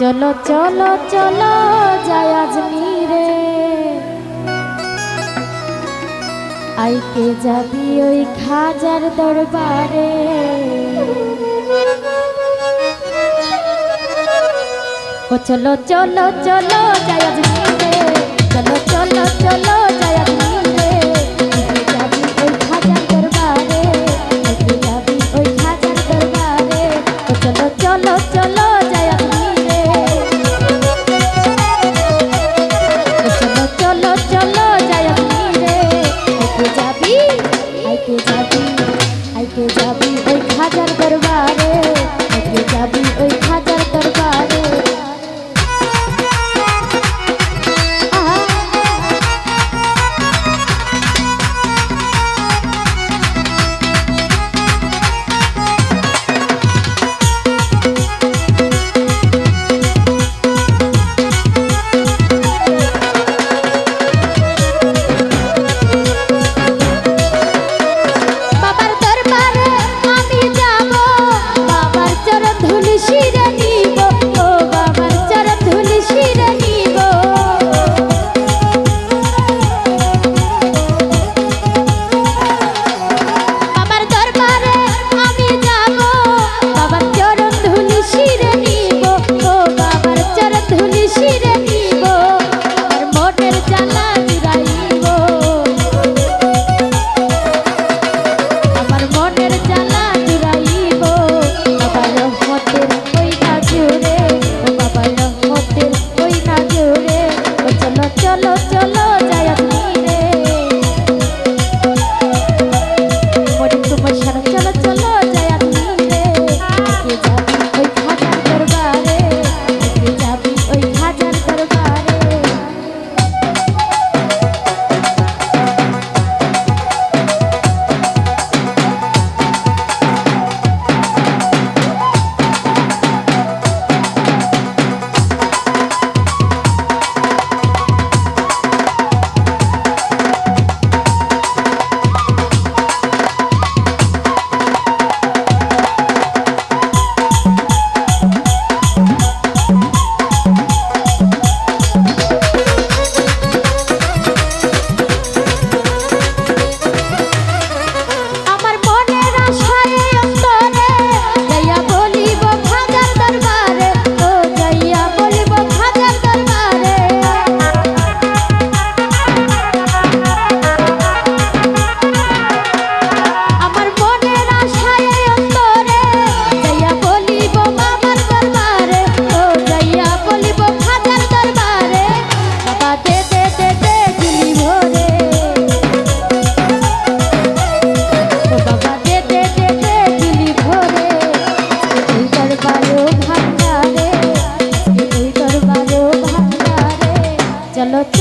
চলো চলো চলো, যাই আজমিরে আইকে যাবি ওই খাজার দরবারে। ও চলো চলো চলো, যাই আজমিরে চলো চলো চলো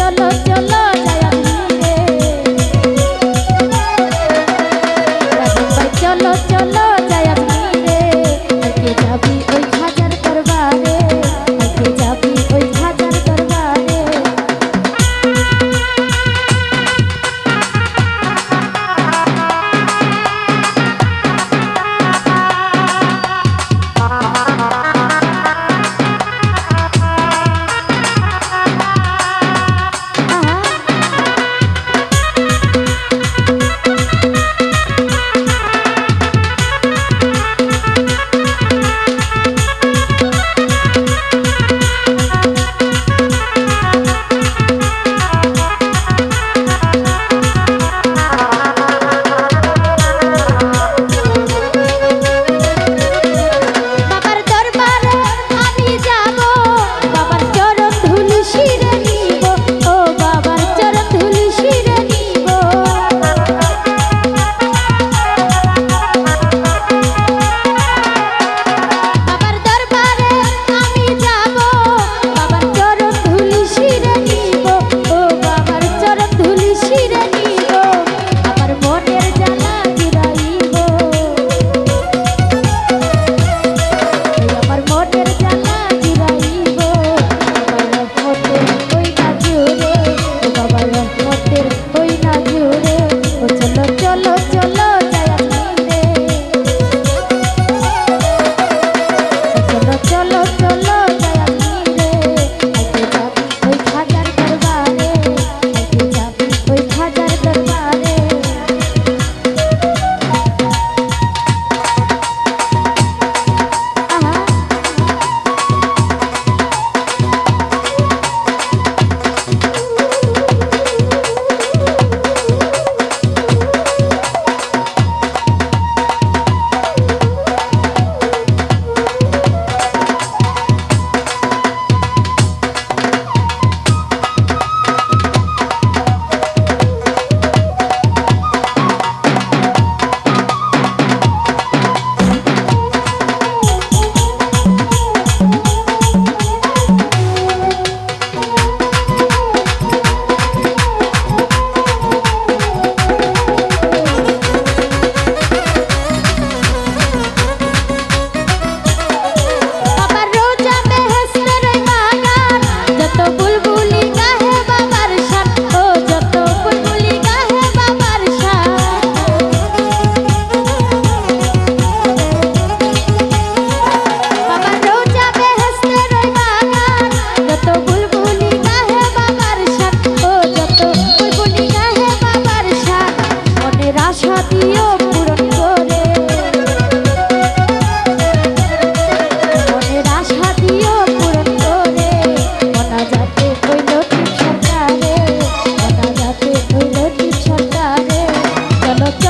চলো চলো যায়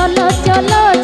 চলো চলো